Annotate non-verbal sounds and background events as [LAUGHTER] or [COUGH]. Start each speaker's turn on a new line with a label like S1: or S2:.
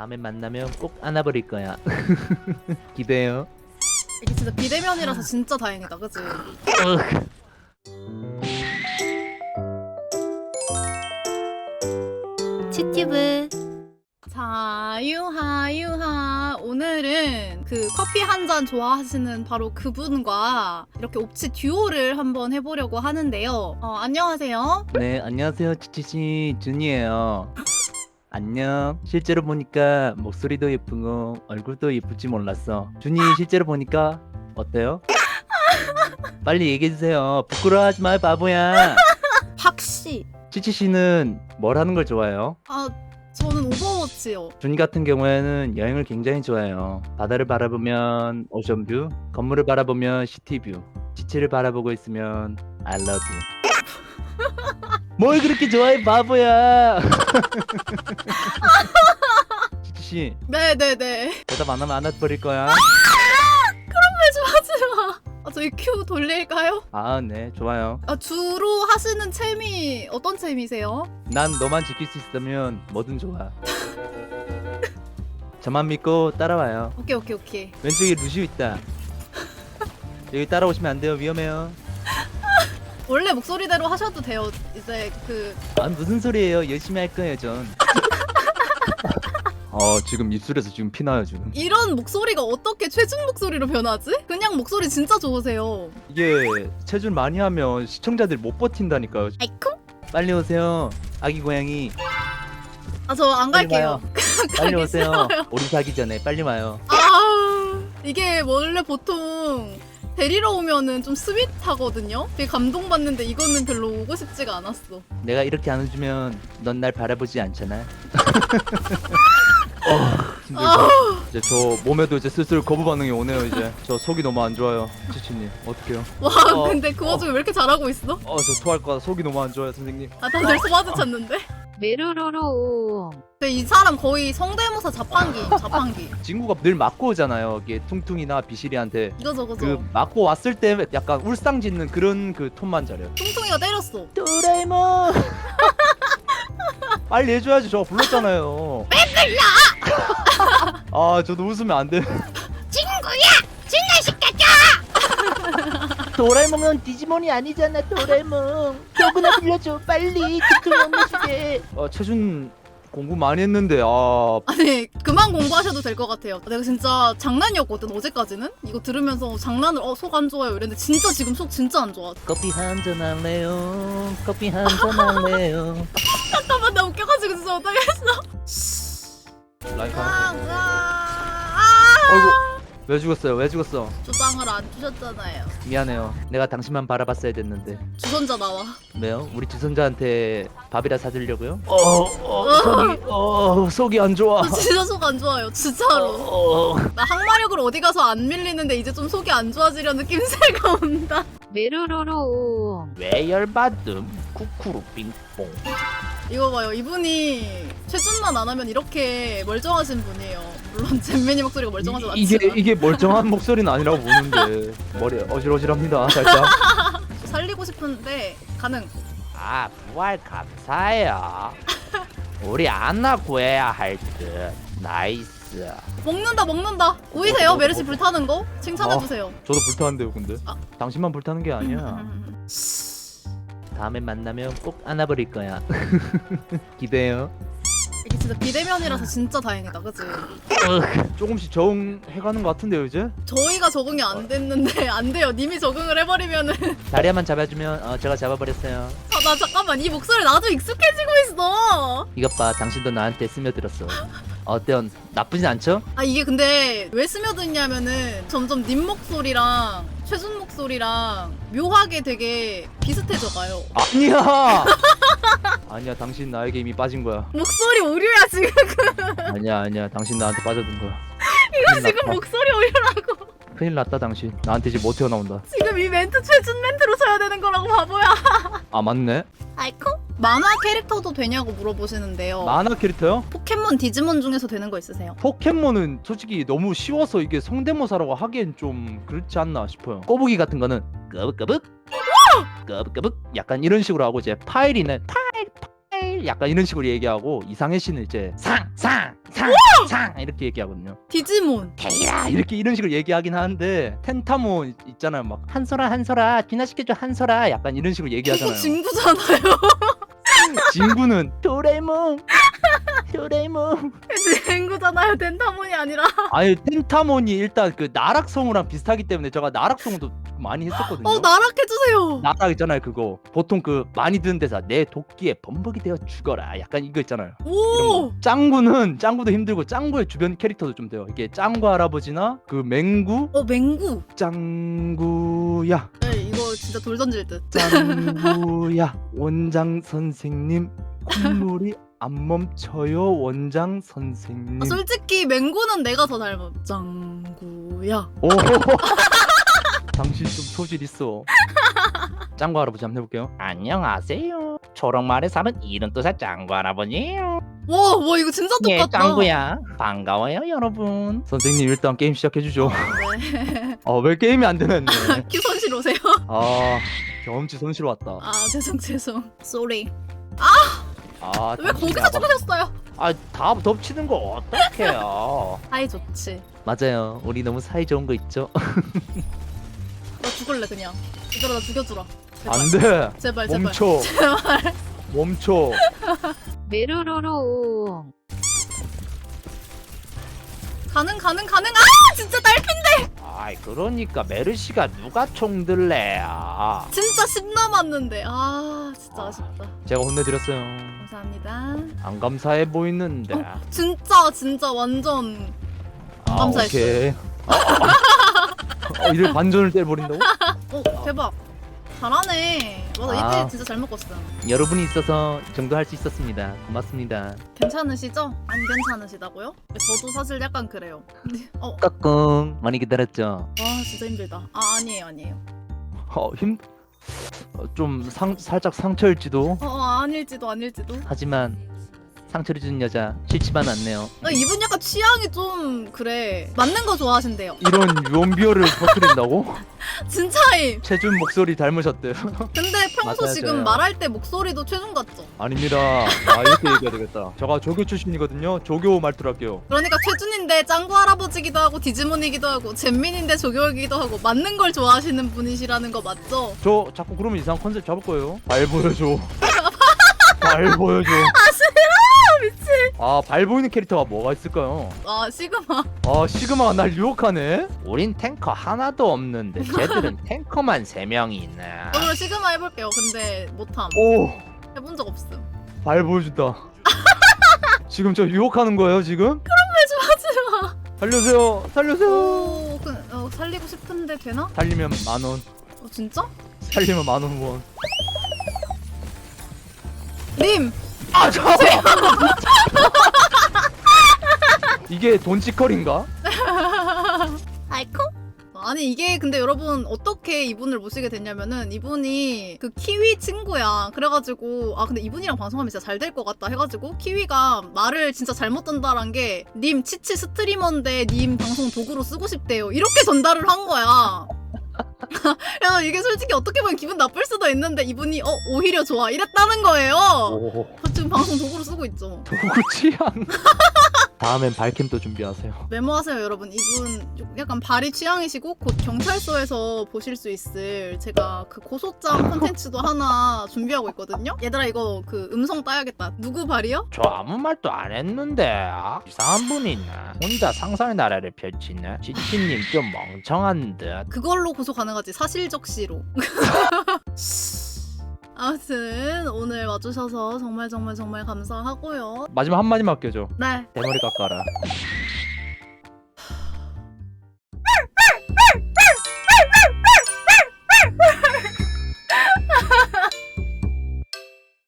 S1: 다음에 만나면 꼭 안아버릴 거야. [LAUGHS] 기대요.
S2: 이게 진짜 비대면이라서 진짜 다행이다, 그치? 치티브 자, 유하, 유하. 오늘은 그 커피 한 잔 좋아하시는 바로 그분과 이렇게 옵치 듀오를 한번 해보려고 하는데요. 어, 안녕하세요.
S1: 네, 안녕하세요. 치치 씨 준이에요. 안녕. 실제로 보니까 목소리도 예쁘고 얼굴도 예쁠지 몰랐어. 준이 실제로 보니까 어때요? [LAUGHS] 빨리 얘기해 주세요. 부끄러워하지 마, 바보야. [LAUGHS]
S2: 박씨.
S1: 치치 씨는 뭘 하는 걸 좋아해요?
S2: 아, 저는 오버워치요.
S1: 준이 같은 경우에는 여행을 굉장히 좋아해요. 바다를 바라보면 오션뷰, 건물을 바라보면 시티뷰, 지치를 바라보고 있으면 I love you. [LAUGHS] 뭘 그렇게 좋아해 바보야. [LAUGHS] 지치
S2: 네네네.
S1: 대답 안 하면 안아버릴 거야.
S2: 왜 좋아하지 마. 아, 저희 큐 돌릴까요?
S1: 아 네 좋아요.
S2: 아, 주로 하시는 채미 어떤 채미세요?
S1: 난 너만 지킬 수 있으면 뭐든 좋아. 저만 믿고 따라와요.
S2: 오케이 오케이 오케이.
S1: 왼쪽에 루시오 있다. 여기 따라오시면 안 돼요. 위험해요.
S2: 원래 목소리대로 하셔도 돼요. 이제 그
S1: 아 무슨 소리예요? 열심히 할 거예요 전. [LAUGHS] 어 지금 입술에서 지금 피 나요 지금.
S2: 이런 목소리가 어떻게 최준 목소리로 변하지? 그냥 목소리 진짜 좋으세요.
S1: 이게 체중 많이 하면 시청자들 못 버틴다니까요.
S2: 아이쿠?
S1: 빨리 오세요. 아기 고양이.
S2: 아 저 안
S1: 빨리
S2: 갈게요. [LAUGHS]
S1: 빨리
S2: 가기
S1: 오세요. 우리 사기 전에 빨리 와요.
S2: 아 이게 원래 보통 데리러 오면은 좀 스윗하거든요. 되게 감동받는데 이거는 별로 오고 싶지가 않았어.
S1: 내가 이렇게 안아주면 넌 날 바라보지 않잖아. [LAUGHS] 어,
S2: 아,
S1: 이제 저 몸에도 이제 슬슬 거부 반응이 오네요 이제. 저 속이 너무 안 좋아요. 치치님 어떡해요?
S2: 와
S1: 어,
S2: 근데 그 와중에 왜 이렇게 잘하고 있어?
S1: 어 저 토할 거야. 속이 너무 안 좋아요 선생님.
S2: 아 다들 소화드 쳤는데?
S3: 메로로로
S2: 근데 이 사람 거의 성대모사 자판기 [LAUGHS] 자판기
S1: 친구가 늘 맞고 오잖아요. 이게 퉁퉁이나 비실이한테.
S2: 이거저 그저
S1: 그 맞고 왔을 때 약간 울상 짓는 그런 그 톤만 잘해요.
S2: 퉁퉁이가 때렸어
S1: 도라에몽. [LAUGHS] 빨리 해줘야지. 저 불렀잖아요. [LAUGHS] 왜 불러? 아 저도 웃으면 안 돼. 도라에몽은 디지몬이 아니잖아 도라에몽. 조금나 불려줘. 빨리. 그틀 넘겨주게 어 최준 공부 많이 했는데 아.
S2: 아니 그만 공부하셔도 될 것 같아요. 내가 진짜 장난이었거든 어제까지는? 이거 들으면서 장난을 어 속 안 좋아요 이랬는데 진짜 지금 속 진짜 안 좋아.
S1: 커피 한 잔 할래요? 커피 한 잔 할래요? [LAUGHS]
S2: 잠깐만 나 웃겨가지고 진짜 어떡했어?
S1: 라이프
S2: 아, 아, 아.
S1: 왜 죽었어요? 왜 죽었어?
S2: 주방을 안 주셨잖아요.
S1: 미안해요. 내가 당신만 바라봤어야 됐는데.
S2: 주선자 나와.
S1: 왜요? 우리 주선자한테 밥이라 사주려고요? 어 어 속이 어 속이 안 좋아.
S2: 저 진짜 속 안 좋아요 진짜로.
S1: 어,
S2: 나 항마력으로 어디 가서 안 밀리는데 이제 좀 속이 안 좋아지려는 낌새가 온다.
S3: 메로로로
S1: 왜 열받음 쿠쿠루 빙뽕
S2: 이거 봐요 이분이 최준만 안 하면 이렇게 멀쩡하신 분이에요 물론 [LAUGHS] 잼민이 목소리가 멀쩡하지
S1: 이- 이게
S2: 않지만
S1: 이게 멀쩡한 목소리는 아니라고 보는데 머리 어질어질합니다 살짝.
S2: 살리고 싶은데 가능
S1: 아 부활 감사해요. 우리 안나 구해야 할 듯. 나이스.
S2: 먹는다 먹는다 보이세요
S1: 어, 어,
S2: 메르시
S1: 어.
S2: 불타는 거 칭찬해 주세요
S1: 저도 불타는데요, 근데.
S2: 아.
S1: 당신만 불타는 게 아니야. [LAUGHS] 다음에 만나면 꼭 안아버릴 거야. [LAUGHS] 기대요.
S2: 이게 진짜 비대면이라서 진짜 다행이다 그치
S1: 조금씩 적응해가는 것 같은데요, 이제?
S2: 저희가 적응이 안 됐는데 안 돼요 님이 적응을 해버리면은 [LAUGHS]
S1: 다리 한번 잡아주면 어, 제가 잡아버렸어요.
S2: 아, 나 잠깐만 이 목소리 나도 익숙해지고 있어
S1: 이것 봐, 당신도 나한테 스며들었어. [LAUGHS] 어때요? 나쁘진 않죠?
S2: 아 이게 근데 왜 스며드냐면은 점점 님 목소리랑 최준 목소리랑 묘하게 되게 비슷해져가요
S1: 아니야! [LAUGHS] 아니야, 당신 나에게 이미 빠진 거야.
S2: 목소리 오류야 지금 [LAUGHS]
S1: 아니야, 아니야, 당신 나한테 빠져든 거야.
S2: 이거 지금
S1: 났다.
S2: 목소리 오류라고
S1: 큰일 났다, 당신. 나한테 이제 못 태어나온다.
S2: 지금 이 멘트 최준 멘트로 쳐야 되는 거라고 바보야
S1: 아, 맞네?
S2: 아이코 만화 캐릭터도 되냐고 물어보시는데요
S1: 만화 캐릭터요?
S2: 포켓몬 디지몬 중에서 되는 거 있으세요?
S1: 포켓몬은 솔직히 너무 쉬워서 이게 성대모사라고 하기엔 좀 그렇지 않나 싶어요. 꼬부기 같은 거는 끄북끄북 끄북끄북 약간 이런 식으로 하고 이제 파일이는 파일 파일 약간 이런 식으로 얘기하고 이상해 씨는 이제 상상상 세상 이렇게 얘기하거든요.
S2: 디지몬.
S1: 테이라 이렇게 이런 식으로 얘기하긴 하는데 텐타몬 있- 있잖아요. 막 한솔아 한솔아 진화시켜줘 한솔아 약간 이런 식으로 얘기하잖아요.
S2: 진구잖아요. [LAUGHS]
S1: 진구는 [LAUGHS] 도레몽 도레몽
S2: 진구잖아요. 덴타몬이 아니라.
S1: 아니 텐타몬이 일단 그 나락성우랑 비슷하기 때문에 제가 나락성우도 많이 했었거든요.
S2: 어 나락해주세요.
S1: 나락 있잖아요 그거 보통 그 많이 듣는 대사 내 도끼에 범벅이 되어 죽어라 약간 이거 있잖아요
S2: 오.
S1: 거. 짱구는 짱구도 힘들고 짱구의 주변 캐릭터도 좀 돼요 이게 짱구 할아버지나 그 맹구
S2: 어 맹구.
S1: 짱구야
S2: 진짜 돌 던질 듯.
S1: 짱구야 [LAUGHS] 원장 선생님 콧물이 안 멈춰요 원장 선생님
S2: 아, 솔직히 맹구는 내가 더 닮아. 짱구야.
S1: 오 [LAUGHS] 당신 좀 소질 있어 [LAUGHS] 짱구 할아버지 한번 해볼게요 안녕하세요 초록마을에 사는 이른 뜻의 짱구 할아버지예요
S2: 와, 와 이거 진짜
S1: 예
S2: 똑같다.
S1: 짱구야 반가워요 여러분 선생님 일단 게임 시작해주죠
S2: 네.
S1: 아왜 게임이 안 되네
S2: 큐 손실 오세요.
S1: 아 경험치 손실 왔다
S2: 아 죄송 죄송. 쏘리.
S1: 아
S2: 왜 거기서 죽으셨어요?
S1: 아다 덮치는 거 어떡해요 [LAUGHS]
S2: 사이 좋지.
S1: 맞아요 우리 너무 사이 좋은 거 있죠
S2: 나 죽을래 그냥. 얘들아 나 죽여주라. 제발.
S1: 안돼
S2: 제발 제발.
S1: 멈춰 [LAUGHS]
S2: 제발.
S1: 멈춰
S3: 메로로로옹
S2: 가능 가능 가능. 아 진짜 딸피.
S1: 아이 그러니까 메르시가 누가 총 들래야
S2: 진짜 10 남았는데. 아 진짜 아쉽다.
S1: 제가 혼내드렸어요
S2: 감사합니다.
S1: 안 감사해 보이는데
S2: 진짜 진짜 완전
S1: 아,
S2: 감사했어요.
S1: 오케이. 어, 이를 반전을 때려버린다고?
S2: 어 대박. 잘하네. 맞아
S1: 아.
S2: 이때 진짜 잘 먹었어.
S1: 여러분이 있어서 이 정도 할 수 있었습니다. 고맙습니다.
S2: 괜찮으시죠? 안 괜찮으시다고요? 저도 사실 약간 그래요. [LAUGHS] 어,
S1: 까꿍 많이 기다렸죠?
S2: 와 진짜 힘들다. 아 아니에요 아니에요.
S1: 어, 힘... 어, 좀 상, 살짝 상처일지도
S2: 어, 어 아닐지도 아닐지도.
S1: 하지만 상처를 주는 여자 싫지만 않네요.
S2: 아, 이분 약간 취향이 좀 그래. 맞는 거 좋아하신대요.
S1: 이런 유언비어를 [LAUGHS] 퍼뜨린다고?
S2: 진짜임.
S1: 최준 목소리 닮으셨대요.
S2: 근데 평소
S1: 맞아요,
S2: 지금
S1: 저요.
S2: 말할 때 목소리도 최종 같죠?
S1: 아닙니다. 아 이렇게 얘기해야 되겠다. 제가 조교 출신이거든요. 조교 말투로 할게요.
S2: 그러니까 최준인데 짱구 할아버지기도 하고 디지몬이기도 하고 잼민인데 조교이기도 하고 맞는 걸 좋아하시는 분이시라는 거 맞죠?
S1: 저 자꾸 그러면 이상한 컨셉 잡을 거예요. 발 보여줘. [LAUGHS] 발 보여줘.
S2: 아 미친.
S1: 아, 발 보이는 캐릭터가 뭐가 있을까요?
S2: 아 시그마.
S1: 아, 시그마가 날 유혹하네? 우린 탱커 하나도 없는데 쟤들은 [LAUGHS] 탱커만 3명이 있네.
S2: 오늘 시그마 해볼게요. 근데 못함.
S1: 오,
S2: 해본 적 없음.
S1: 발 보여준다. [LAUGHS] 지금 저 유혹하는 거예요, 지금?
S2: 왜 좋아하지 마.
S1: 살려주세요. 살려주세요.
S2: 오, 그, 어, 살리고 싶은데 되나?
S1: 살리면 만 원.
S2: 어, 진짜?
S1: 살리면 만원 원.
S2: 님!
S1: 아, 저. [LAUGHS] 이게 돈치컬인가?
S2: 아이코? 아니 이게 근데 여러분 어떻게 이분을 모시게 됐냐면은 이분이 그 키위 친구야 그래가지고 아 근데 이분이랑 방송하면 진짜 잘 될 것 같다 해가지고 키위가 말을 진짜 잘못 전달한 게 님 치치 스트리머인데 님 방송 도구로 쓰고 싶대요 이렇게 전달을 한 거야 [LAUGHS] 그래서 이게 솔직히 어떻게 보면 기분 나쁠 수도 있는데 이분이 어 오히려 좋아. 이랬다는 거예요.
S1: 오,
S2: 지금 방송 도구로 쓰고 있죠.
S1: 도구 취향. [LAUGHS] 다음엔 발캠 또 준비하세요. [LAUGHS]
S2: 메모하세요 여러분 이분 약간 발이 취향이시고 곧 경찰서에서 보실 수 있을 제가 그 고소장 [LAUGHS] 콘텐츠도 하나 준비하고 있거든요 얘들아 이거 그 음성 따야겠다 누구 발이요?
S1: 저 아무 말도 안 했는데 아, 이상한 분이 있네. 혼자 상상의 나라를 펼치네. 지치님 좀 멍청한 듯.
S2: 그걸로 고소 가능하지 사실적시로 [LAUGHS] 아무튼 오늘 와주셔서 정말 정말 정말 감사하고요
S1: 마지막 한마디만 아껴줘.
S2: 네
S1: 대머리 깎아라.